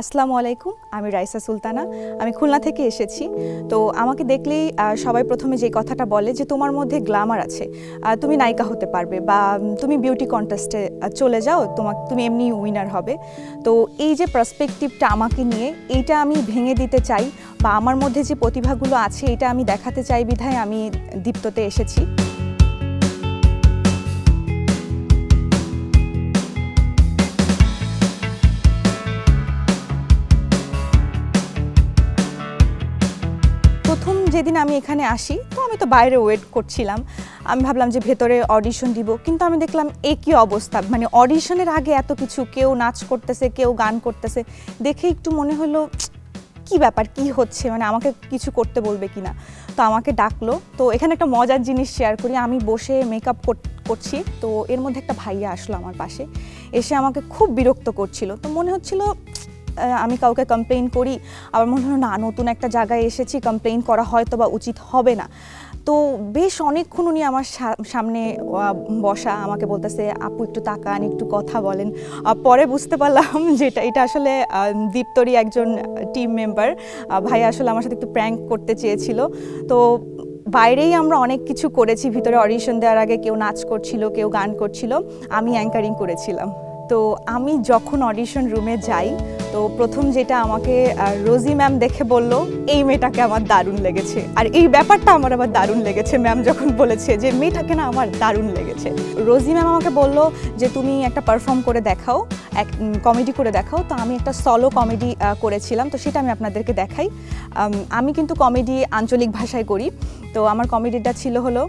আসসালামু আলাইকুম, আমি রাইসা সুলতানা। আমি খুলনা থেকে এসেছি। তো আমাকে দেখলেই সবাই প্রথমে যে কথাটা বলে যে তোমার মধ্যে গ্ল্যামার আছে তুমি নায়িকা হতে পারবে বা তুমি বিউটি কন্টেস্টে চলে যাও, তোমাকে, তুমি এমনি উইনার হবে। তো এই যে পার্সপেক্টিভটা আমাকে নিয়ে, এইটা আমি ভেঙে দিতে চাই বা আমার মধ্যে যে প্রতিভাগুলো আছে এটা আমি দেখাতে চাই বিধায় আমি দীপ্ততে এসেছি। যেদিন আমি এখানে আসি, তো আমি তো বাইরে ওয়েট করছিলাম। আমি ভাবলাম যে ভেতরে অডিশন দিব, কিন্তু আমি দেখলাম এ কী অবস্থা। মানে অডিশনের আগে এত কিছু, কেউ নাচ করতেছে, কেউ গান করতেছে। দেখে একটু মনে হলো, কি ব্যাপার, কি হচ্ছে? মানে আমাকে কিছু করতে বলবে কি না তো আমাকে ডাকলো। তো এখানে একটা মজার জিনিস শেয়ার করি। আমি বসে মেকআপ করছি। তো এর মধ্যে একটা ভাইয়া আসলো আমার পাশে। এসে আমাকে খুব বিরক্ত করছিল। তো মনে হচ্ছিল আমি কাউকে কমপ্লেন করি আবার মনে হলো না নতুন একটা জায়গায় এসেছি কমপ্লেন করা হয়তো বা উচিত হবে না। তো বেশ অনেকক্ষণ উনি আমার সামনে বসা আমাকে বলতেছে আপু একটু তাকান একটু কথা বলেন। পরে বুঝতে পারলাম যেটা এটা আসলে আহ, দীপ্তরই একজন টিম মেম্বার ভাই আসলে আমার সাথে একটু প্র্যাঙ্ক করতে চেয়েছিল। তো বাইরেই আমরা অনেক কিছু করেছি ভিতরে অডিশন দেওয়ার আগে কেউ নাচ করছিল কেউ গান করছিল আমি অ্যাঙ্কারিং করেছিলাম। তো আমি যখন অডিশন রুমে যাই, তো প্রথম যেটা আমাকে রোজি ম্যাম দেখে বলল, এই মেয়েটাকে আমার দারুণ লেগেছে। আর এই ব্যাপারটা আমার আবার দারুণ লেগেছে ম্যাম যখন বলেছে যে, মেয়েটাকে না আমার দারুণ লেগেছে। রোজি ম্যাম আমাকে বলল যে, তুমি একটা পারফর্ম করে দেখাও, এক কমেডি করে দেখাও। তো আমি একটা সলো কমেডি করেছিলাম, তো সেটা আমি আপনাদেরকে দেখাই। আমি কিন্তু কমেডি আঞ্চলিক ভাষায় করি, তো আমার কমেডিটা ছিল হলো,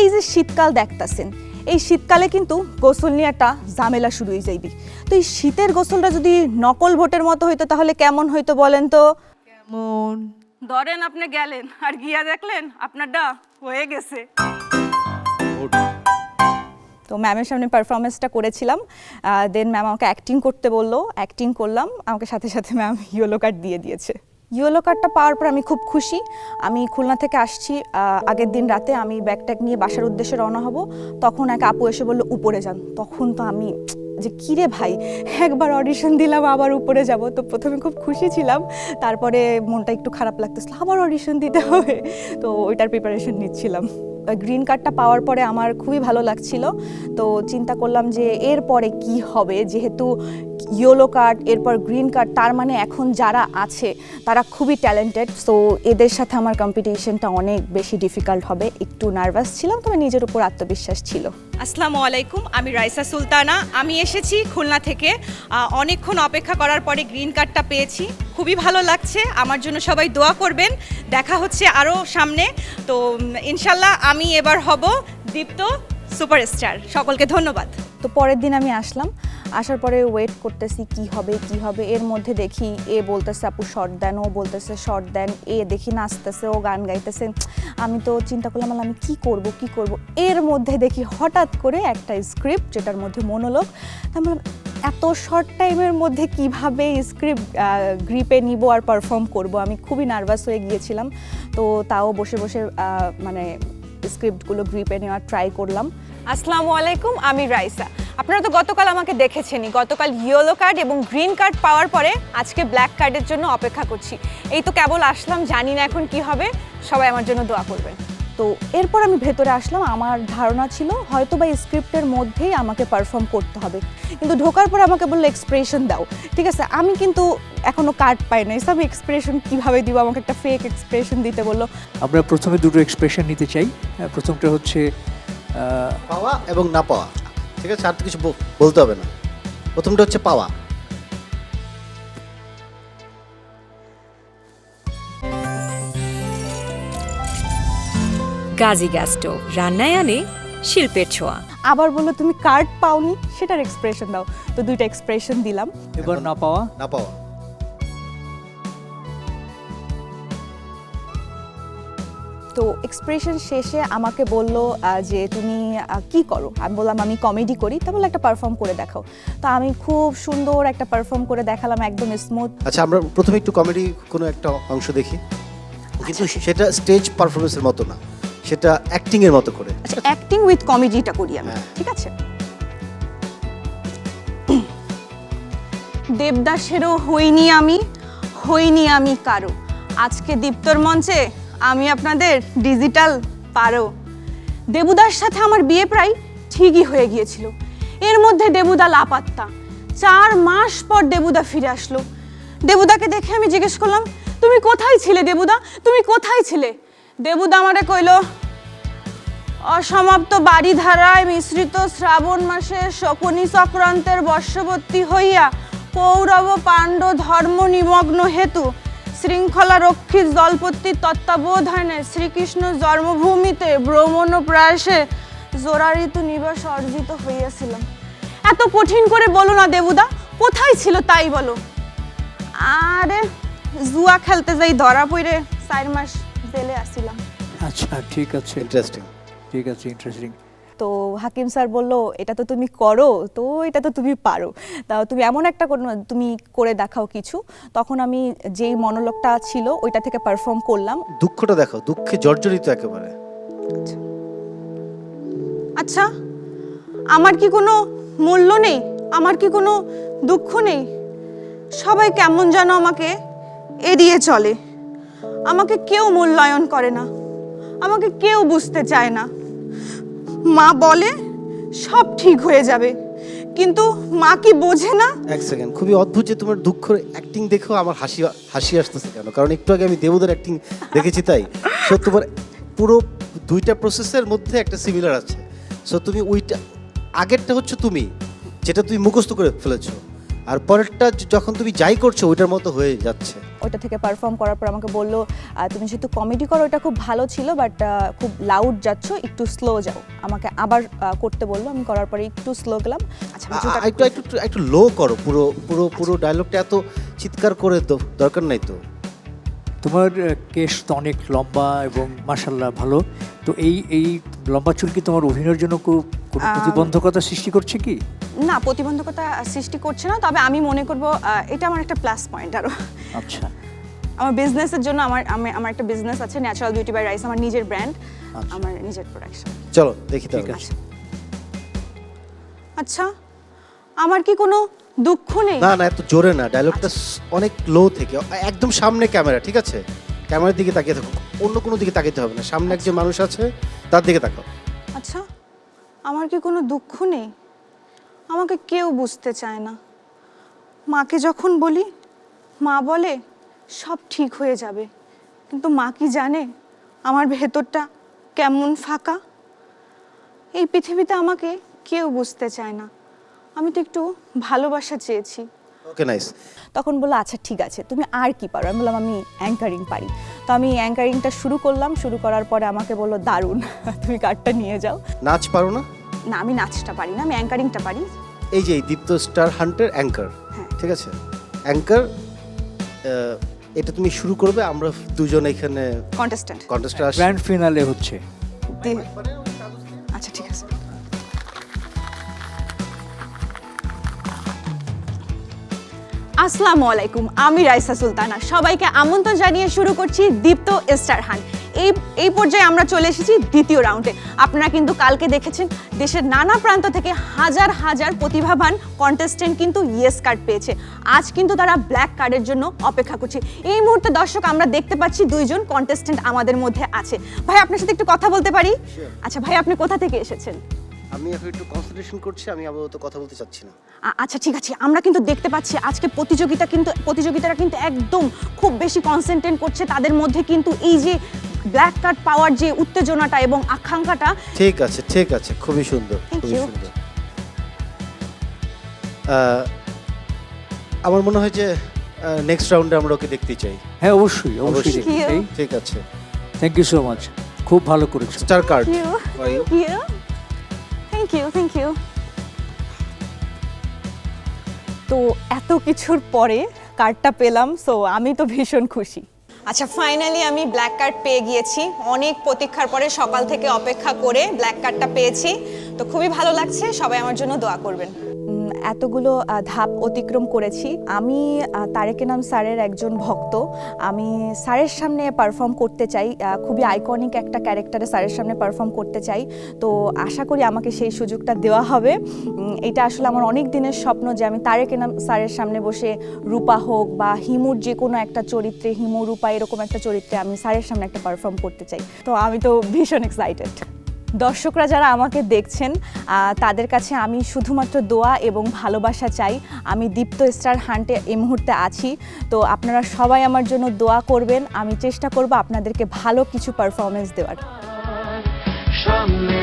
এই যে শীতকাল দেখতাছেন এই শীতকালে কিন্তু গোসল নিয়ে একটা ঝামেলা শুরু হয়ে যাইবি। তো এই শীতের গোসলটা যদি নকল ভোটের মতো হইতো তাহলে কেমন হইতো বলেন তো? কেমন? ধরেন আপনি গেলেন আর গিয়া দেখলেন আপনারটা হয়ে গেছে। তো ম্যামের সামনে পারফরমেন্সটা করেছিলাম দেন ম্যাম আমাকে অ্যাক্টিং করতে বলল অ্যাক্টিং করলাম আমাকে সাথে সাথে ম্যাম ইয়েলো কার্ড দিয়ে দিয়েছে। ইয়েলো কার্ডটা পাওয়ার পর আমি খুব খুশি। আমি খুলনা থেকে আসছি আগের দিন রাতে আমি ব্যাগ ট্যাগ নিয়ে বাসার উদ্দেশ্যে রওনা হব। তখন এক আপু এসে বলল, উপরে যান। তখন তো আমি, যে কিরে ভাই? একবার অডিশন দিলাম, আবার উপরে যাব। তো প্রথমে খুব খুশি ছিলাম। তারপরে মনটা একটু খারাপ লাগতেছিল, আবার অডিশন দিতে হবে? তো ওইটার প্রিপারেশন নিচ্ছিলাম। গ্রিন কার্ডটা পাওয়ার পরে আমার খুবই ভালো লাগছিল। তো চিন্তা করলাম যে এরপরে কি হবে? যেহেতু ইয়েলো কার্ড এরপর গ্রিন কার্ড তার মানে এখন যারা আছে, তারা খুবই ট্যালেন্টেড সো এদের সাথে আমার কম্পিটিশনটা অনেক বেশি ডিফিকাল্ট হবে। একটু নার্ভাস ছিলাম, তবে নিজের উপর আত্মবিশ্বাস ছিল। আসসালামু আলাইকুম, আমি রাইসা সুলতানা। আমি এসেছি খুলনা থেকে। অনেকক্ষণ অপেক্ষা করার পরে গ্রিন কার্ডটা পেয়েছি। খুবই ভালো লাগছে, আমার জন্য সবাই দোয়া করবেন। দেখা হচ্ছে আরও সামনে। তো ইনশাল্লাহ আমি এবার হব দীপ্ত সুপারস্টার। সকলকে ধন্যবাদ। তো পরের দিন আমি আসলাম। আসার পরে ওয়েট করতেছি কি হবে কি হবে। এর মধ্যে দেখি এ বলতেছে, আপু শর্ট দেন। ও বলতেছে শর্ট দেন। এ দেখি নাচতেছে, ও গান গাইতেছে। আমি তো চিন্তা করলাম আমি কি করব কি করব? এর মধ্যে দেখি হঠাৎ করে একটা স্ক্রিপ্ট যেটার মধ্যে আমি বললাম এত শর্ট টাইমের মধ্যে কীভাবে স্ক্রিপ্ট গ্রিপে নিব আর পারফর্ম করব? আমি খুবই নার্ভাস হয়ে গিয়েছিলাম। তো তাও বসে বসে মানে স্ক্রিপ্টগুলো গ্রিপে নেওয়ার ট্রাই করলাম। আসসালামু আলাইকুম আমি রাইসা। আপনারা তো গতকাল আমাকে দেখেছেনই। গতকাল ইয়েলো কার্ড এবং গ্রিন কার্ড পাওয়ার পরে আজকে ব্ল্যাক কার্ডের জন্য অপেক্ষা করছি। এই তো কেবল আসলাম জানি না এখন কি হবে। সবাই আমার জন্য দোয়া করবেন। তো এরপর আমি ভেতরে আসলাম আমার ধারণা ছিল হয়তো বা স্ক্রিপ্টের মধ্যেই আমাকে পারফর্ম করতে হবে। কিন্তু ঢোকার পর আমাকে বলল এক্সপ্রেশন দাও। ঠিক আছে আমি কিন্তু এখনও কার্ড পাই নাই। আমি এক্সপ্রেশন কীভাবে দিব? আমাকে একটা ফেক এক্সপ্রেশন দিতে বলল। আমরা প্রথমে দুটো এক্সপ্রেশন নিতে চাই। প্রথমটা হচ্ছে পাওয়া এবং না পাওয়া। ঠিক আছে? আর তো কিছু বলতে হবে না। প্রথমটা হচ্ছে পাওয়া। গাজী গ্যাস স্টোভ রান্নায় আনে শিল্পের ছোঁয়া। আবার বলল তুমি কার্ড পাওনি? সেটার এক্সপ্রেশন দাও। তো দুইটা এক্সপ্রেশন দিলাম। এবার না পাওয়া? না পাওয়া। তো এক্সপ্রেশন শেষে আমাকে বলল যে তুমি কি করো? আমি বললাম আমি কমেডি করি। তা বলে একটা পারফর্ম করে দেখাও। তো আমি খুব সুন্দর একটা পারফর্ম করে দেখালাম একদম স্মুথ আচ্ছা আমরা প্রথমে একটু কমেডি কোনো একটা অংশ দেখি। কিন্তু সেটা স্টেজ পারফরমেন্সের মতো না। সেটা অ্যাক্টিং এর মতো করে। আচ্ছা অ্যাক্টিং উইথ কমেডিটা করি আমি। হ্যাঁ। ঠিক আছে? দেবদাসেরও হইনি আমি হইনি আমি কারও। আজকে দীপ্তর মঞ্চে আমি আপনাদের ডিজিটাল পারো। দেবুদার সাথে আমার বিয়ে প্রায় ঠিকই হয়ে গিয়েছিল। এর মধ্যে দেবুদা লাপাত্তা। চার মাস পর দেবুদা ফিরে আসলো। দেবুদাকে দেখে আমি জিজ্ঞেস করলাম, তুমি কোথায় ছিলে দেবুদা? তুমি কোথায় ছিলে? দেবুদা আমারে কইলো, অসমাপ্ত বাড়ি ধারায় মিশ্রিত শ্রাবণ মাসে শকুনি চক্রান্তের বর্ষবর্তী হইয়া কৌরব পাণ্ড ধর্ম নিমগ্ন হেতু শৃঙ্খলা রক্ষিত দলপতির তত্ত্বাবধানে শ্রীকৃষ্ণ জন্মভূমিতে ভ্রমণ প্রয়াসে জোড়া ঋতু নিবাস অর্জিত হইয়াছিলাম এত কঠিন করে বলো না দেবুদা কোথায় ছিল তাই বলো। আরে জুয়া খেলতে যাই ধরা পড়ে চার মাস জেলে আসিলাম। আচ্ছা ঠিক আছে। ইন্টারেস্টিং ঠিক আছে ইন্টারেস্টিং তো হাকিম স্যার বলল এটা তো তুমি করো তো এটা তো তুমি পারো। তা তুমি এমন একটা তুমি করে দেখাও কিছু। তখন আমি যেই মনোলগটা ছিল ওইটা থেকে পারফর্ম করলাম। দুঃখটা দেখো দুঃখে জর্জরিত একেবারে। আচ্ছা আমার কি কোনো মূল্য নেই? আমার কি কোনো দুঃখ নেই? সবাই কেমন যেন আমাকে এড়িয়ে চলে। আমাকে কেউ মূল্যায়ন করে না। আমাকে কেউ বুঝতে চায় না। মা বলে, সব ঠিক হয়ে যাবে। কিন্তু মা কি বোঝে না? এক সেকেন্ড, খুবই অদ্ভুত যে তোমার দুঃখ অ্যাক্টিং দেখেও আমার হাসি হাসি আসতেছে কেন? কারণ একটু আগে আমি দেবুদের অ্যাক্টিং দেখেছি তাই। সো তোমার পুরো দুইটা প্রসেসের মধ্যে একটা সিমিলার আছে। সো তুমি ওইটা, আগেরটা হচ্ছে তুমি, যেটা তুমি মুখস্থ করে ফেলেছো। আর পরেরটা যখন তুমি যাই করছ ওইটার মতো হয়ে যাচ্ছে। ওইটা থেকে পারফর্ম করার পর আমাকে বলল তুমি যেহেতু কমেডি করো ওটা খুব ভালো ছিল বাট খুব লাউড যাচ্ছ একটু স্লো যাও। আমাকে আবার করতে বলল আমি করার পরে একটু স্লো গেলাম। আচ্ছা একটু একটু একটু- লো করো পুরো পুরো পুরো ডায়লগটা এত চিৎকার করে তো দরকার নাই তো। তোমার কেশ তো অনেক লম্বা এবং মাসাল্লাহ ভালো। তো এই এই লম্বা চুল কি তোমার অভিনয়ের জন্য কোনো প্রতিবন্ধকতা সৃষ্টি করছে কি? না প্রতিবন্ধকতা সৃষ্টি করছে না তবে আমি মনে করব এটা আমার একটা প্লাস পয়েন্ট আরও আচ্ছা। আমার বিজনেসের জন্য আমার আমি- আমার একটা বিজনেস আছে ন্যাচারাল বিউটি বাই রাইস আমার নিজের ব্র্যান্ড আচ্ছা। আমার নিজের প্রোডাকশন চলো দেখি তাহলে। আচ্ছা আমার কি কোনো দুঃখ নেই? না না এত জোরে না ডায়লগটা অনেক লো থেকে একদম সামনে ক্যামেরা ঠিক আছে? ক্যামেরার দিকে তাকিয়ে থাকো অন্য কোনো দিকে তাকাতে হবে না সামনে একজন মানুষ আছে তার দিকে তাকাও। আচ্ছা আমার কি কোনো দুঃখ নেই? আমাকে কেউ বুঝতে চায় না। মাকে যখন বলি মা বলে সব ঠিক হয়ে যাবে। কিন্তু মা কি জানে আমার ভেতরটা কেমন ফাঁকা? এই পৃথিবীতে আমাকে কেউ বুঝতে চায় না। আমি তো একটু ভালোবাসা চেয়েছি। ওকে নাইস তখন বলল আচ্ছা ঠিক আছে তুমি আর কি পারো? আমি বললাম আমি অ্যাঙ্কারিং পারি। তো আমি অ্যাঙ্কারিংটা শুরু করলাম। শুরু করার পরে আমাকে বলল দারুণ তুমি কার্ডটা নিয়ে যাও। নাচ পারো না? না আমি নাচটা পারি না আমি অ্যাঙ্কারিংটা পারি। এই যে এই দীপ্ত স্টার হান্টের অ্যাঙ্কার হ্যাঁ। ঠিক আছে? অ্যাঙ্কার এটা তুমি শুরু করবে আমরা দুজন এখানে কন্টেস্ট্যান্ট কন্টেস্টে আসি গ্র্যান্ড ফিনালে হচ্ছে। আচ্ছা ঠিক আছে। আসসালামু আলাইকুম আমি রাইসা সুলতানা। সবাইকে আমন্ত্রণ জানিয়ে শুরু করছি দীপ্ত স্টার হান এই এই পর্যায়ে আমরা চলে এসেছি দ্বিতীয় রাউন্ডে আপনারা কিন্তু কালকে দেখেছেন দেশের নানা প্রান্ত থেকে হাজার হাজার প্রতিভাবান কন্টেস্টেন্ট কিন্তু ইয়েস কার্ড পেয়েছে। আজ কিন্তু তারা ব্ল্যাক কার্ডের জন্য অপেক্ষা করছে। এই মুহূর্তে দর্শক আমরা দেখতে পাচ্ছি দুইজন কন্টেস্টেন্ট আমাদের মধ্যে আছে। ভাই আপনার সাথে একটু কথা বলতে পারি? আচ্ছা ভাই আপনি কোথা থেকে এসেছেন? আমি এখন একটু কনসেন্ট্রেশন করছি আমি আপাতত কথা বলতে চাচ্ছি না। আচ্ছা ঠিক আছে। আমরা কিন্তু দেখতে পাচ্ছি আজকে প্রতিযোগিতা কিন্তু প্রতিযোগিতারা কিন্তু একদম খুব বেশি কনসেন্ট্রেট করছে। তাদের মধ্যে কিন্তু এই যে ব্ল্যাক কার্ড পাওয়ার যে উত্তেজনাটা এবং আকাঙ্ক্ষাটা ঠিক আছে ঠিক আছে খুবই সুন্দর খুবই সুন্দর। আমার মনে হয় যে নেক্সট রাউন্ডে আমরা ওকে দেখতে চাই। হ্যাঁ অবশ্যই অবশ্যই। অবশ্যই। দেখতে চাই। ঠিক আছে। থ্যাংক ইউ সো মাচ খুব ভালো করেছ। Star card thank you thank you thank you তো এত কিছুর পরে কার্ডটা পেলাম সো আমি তো ভীষণ খুশি। আচ্ছা ফাইনালি আমি ব্ল্যাক কার্ড পেয়ে গিয়েছি। অনেক প্রতীক্ষার পরে সকাল থেকে অপেক্ষা করে ব্ল্যাক কার্ডটা পেয়েছি। তো খুবই ভালো লাগছে। সবাই আমার জন্য দোয়া করবেন। এতগুলো ধাপ অতিক্রম করেছি। আমি তারেক নাম স্যারের একজন ভক্ত। আমি স্যারের সামনে পারফর্ম করতে চাই। খুবই আইকনিক একটা ক্যারেক্টারে স্যারের সামনে পারফর্ম করতে চাই। তো আশা করি আমাকে সেই সুযোগটা দেওয়া হবে। এটা আসলে আমার অনেক দিনের স্বপ্ন যে আমি তারেক নাম স্যারের সামনে বসে রূপা হোক বা হিমুর যে কোনো একটা চরিত্রে, হিমু, রূপা এরকম একটা চরিত্রে আমি স্যারের সামনে একটা পারফর্ম করতে চাই। তো আমি তো ভীষণ এক্সাইটেড দর্শকরা যারা আমাকে দেখছেন তাদের কাছে আমি শুধুমাত্র দোয়া এবং ভালোবাসা চাই। আমি দীপ্ত স্টার হান্টে এই মুহূর্তে আছি। তো আপনারা সবাই আমার জন্য দোয়া করবেন। আমি চেষ্টা করব আপনাদেরকে ভালো কিছু পারফরমেন্স দেওয়ার। সামনে